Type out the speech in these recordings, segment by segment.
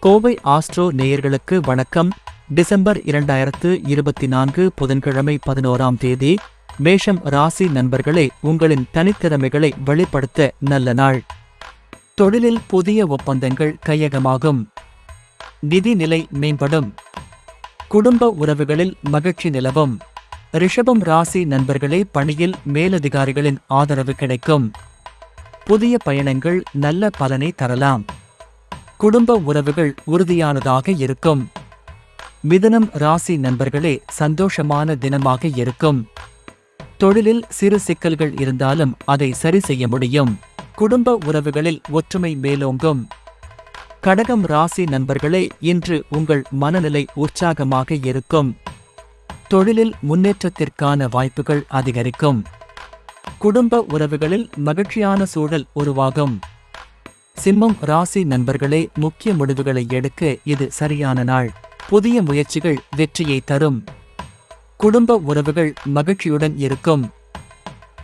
Kovai astro நேயர்களுக்கு வணக்கம். December இரண்டாயிரத்து இருபத்தி நான்கு புதன்கிழமை பதினோராம் தேதி மேஷம் ராசி நண்பர்களே உங்களின் தனித்திறமைகளை வெளிப்படுத்த நல்ல நாள். தொழிலில் புதிய ஒப்பந்தங்கள் கையகமாகும். நிதி நிலை மேம்படும். குடும்ப உறவுகளில் மகிழ்ச்சி நிலவும். ரிஷபம் ராசி நண்பர்களே பணியில் மேலதிகாரிகளின் ஆதரவு கிடைக்கும். புதிய பயணங்கள் நல்ல பலனை தரலாம். குடும்ப உறவுகள் உறுதியானதாக இருக்கும். மிதனம் ராசி நண்பர்களே சந்தோஷமான தினமாக இருக்கும். தொழிலில் சிறு சிக்கல்கள் இருந்தாலும் அதை சரி செய்ய முடியும். குடும்ப உறவுகளில் ஒற்றுமை மேலோங்கும். கடகம் ராசி நண்பர்களே இன்று உங்கள் மனநிலை உற்சாகமாக இருக்கும். தொழிலில் முன்னேற்றத்திற்கான வாய்ப்புகள் அதிகரிக்கும். குடும்ப உறவுகளில் மகிழ்ச்சியான சூழல் உருவாகும். சிம்மம் ராசி நண்பர்களே முக்கிய முடிவுகளை எடுக்க இது சரியான நாள். புதிய முயற்சிகள் வெற்றியை தரும். குடும்ப உறவுகள் மகிழ்ச்சியுடன் இருக்கும்.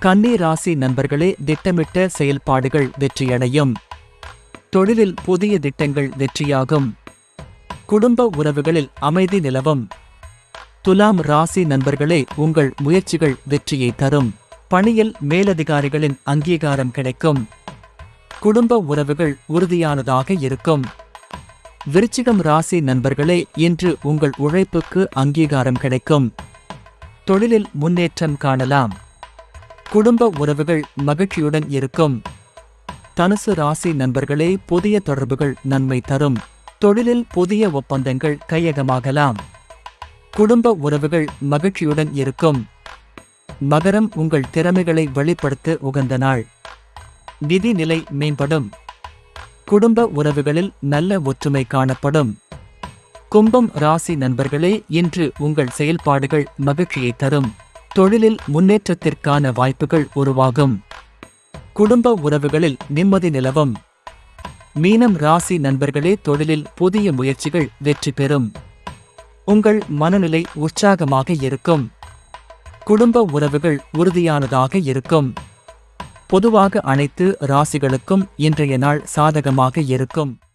கன்னி ராசி நண்பர்களே திட்டமிட்ட செயல்பாடுகள் வெற்றியடையும். தொழிலில் புதிய திட்டங்கள் வெற்றியாகும். குடும்ப உறவுகளில் அமைதி நிலவும். துலாம் ராசி நண்பர்களே உங்கள் முயற்சிகள் வெற்றியை தரும். பணியில் மேலதிகாரிகளின் அங்கீகாரம் கிடைக்கும். குடும்ப உறவுகள் உறுதியானதாக இருக்கும். விருச்சிகம் ராசி நண்பர்களே இன்று உங்கள் உழைப்புக்கு அங்கீகாரம் கிடைக்கும். தொழிலில் முன்னேற்றம் காணலாம். குடும்ப உறவுகள் மகிழ்ச்சியுடன் இருக்கும். தனுசு ராசி நண்பர்களே புதிய தொடர்புகள் நன்மை தரும். தொழிலில் புதிய ஒப்பந்தங்கள் கையகமாகலாம். குடும்ப உறவுகள் மகிழ்ச்சியுடன் இருக்கும். மகரம் உங்கள் திறமைகளை வெளிப்படுத்த உகந்த நாள். நிதி நிலை மேம்படும். குடும்ப உறவுகளில் நல்ல ஒற்றுமை காணப்படும். கும்பம் ராசி நண்பர்களே இன்று உங்கள் செயல்பாடுகள் மகிழ்ச்சியை தரும். தொழிலில் முன்னேற்றத்திற்கான வாய்ப்புகள் உருவாகும். குடும்ப உறவுகளில் நிம்மதி நிலவும். மீனம் ராசி நண்பர்களே தொழிலில் புதிய முயற்சிகள் வெற்றி பெறும். உங்கள் மனநிலை உற்சாகமாக இருக்கும். குடும்ப உறவுகள் உறுதியானதாக இருக்கும். பொதுவாக அனைத்து ராசிகளுக்கும் இன்றைய நாள் சாதகமாக இருக்கும்.